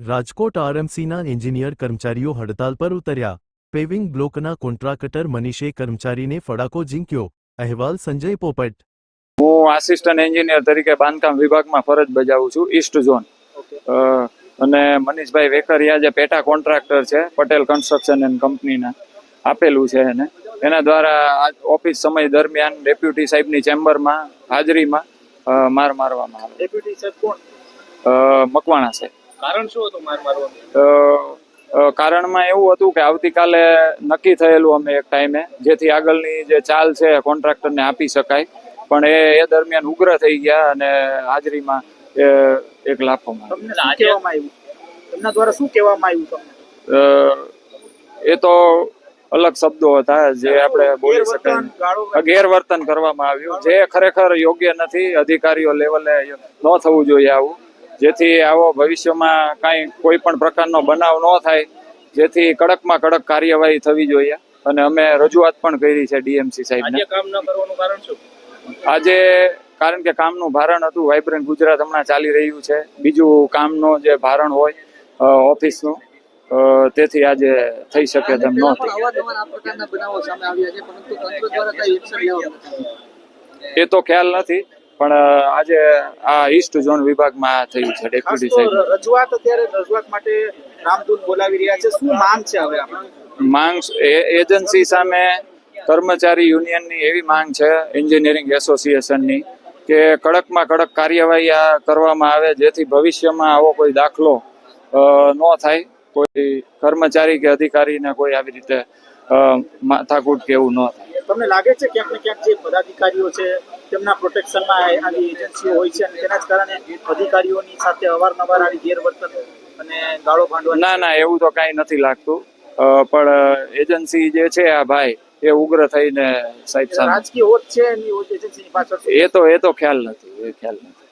Rajkot આરએમસીના engineer કર્મચારીઓ હડતાલ પર ઉતર્યા. પેવિંગ બ્લોકના કોન્ટ્રાક્ટર મનીષે કર્મચારીને ફડાકો ઝીંક્યો. અહેવાલ સંજય પોપટ. હું આસિસ્ટન્ટ એન્જિનિયર તરીકે બાંધકામ વિભાગમાં ફરજ બજાવું છું ઈસ્ટ ઝોન અને મનીષભાઈ વેકરિયા જે પેટા કોન્ટ્રાક્ટર છે પટેલ કન્સ્ટ્રક્શન એન્ડ કંપનીના. આપેલું છે એને. એના દ્વારા ઓફિસ સમય દરમિયાન ડેપ્યુટી સાહેબની ચેમ્બરમાં હાજરીમાં માર મારવામાં આવે. ડેપ્યુટી સાહેબ કોણ? મકવાણા છે કારણ શું હતું માર મારવાનું? કારણમાં એવું હતું કે આવતીકાલે નક્કી થયેલું અમે એક ટાઈમે જેથી આગળની જે ચાલ છે કોન્ટ્રાક્ટરને આપી શકાય. પણ એ એ દરમિયાન ઉગ્ર થઈ ગયા અને હાજરીમાં એક લાફો. તમને કહેવામાં દ્વારા શું કહેવામાં આવ્યું તમને? એ તો અલગ શબ્દો હતા જે આપણે બોલી શકાય ગેરવર્તન કરવામાં આવ્યું. જે ખરેખર યોગ્ય નથી અધિકારીઓ લેવલે ન થવું જોઈએ આવું. જેથી આવો ભવિષ્યમાં કાંઈ કોઈ પણ પ્રકારનો બનાવ ન થાય જેથી કડકમાં કડક કાર્યવાહી થવી જોઈએ. અને અમે રજૂઆત પણ કરી છે ડીએમસી સાહેબને. આજે કામ ન કરવાનું કારણ શું? આજે કારણ કે કામનું ભારણ હતું વાઇબ્રન્ટ ગુજરાત હમણાં ચાલી રહ્યું છે. બીજું કામનું જે ભારણ હોય ઓફિસનું અ, તેથી આજે થઈ શકે તેમ ન પણ અવારનવાર આ પ્રકારના બનાવો સામે આવ્યા છે પરંતુ તંત્ર દ્વારા કઈ એક્શન લેવામાં નથી. એ તો ખ્યાલ નથી. પણ આજે આ ઈસ્ટ ઝોન વિભાગમાં થયું છે ડેપ્યુટી સાહેબ. રજૂઆત અત્યારે રજૂઆત માટે રામદૂત બોલાવી રહ્યા છે. શું માંગ છે હવે આપણે? માંગ એજન્સી સામે કર્મચારી યુનિયનની એવી માંગ છે એન્જિનિયરિંગ એસોસિએશનની કે કડકમાં કડક કાર્યવાહી આ કરવામાં આવે જેથી ભવિષ્યમાં આવો કોઈ દાખલો ન થાય. કોઈ કર્મચારી કે અધિકારીને કોઈ આવી રીતે માથાકૂટ કે એવું ન થાય. તમને લાગે છે ક્યાંક ને ક્યાંક જે પદાધિકારીઓ છે તેમના પ્રોટેક્શનમાં આવી એજન્સીઓ હોય છે અને તેના જ કારણે અધિકારીઓની સાથે અવારનવાર આવી ગેરવર્તન અને ગાળો ભાંડવા ના ના એવું તો કાંઈ નથી લાગતું. પણ એજન્સી જે છે આ ભાઈ એ ઉગ્ર થઈને સાહેબ રાજકીય હોત છે એની એજન્સીની પાછળ એ તો એ તો ખ્યાલ નથી એ ખ્યાલ નથી.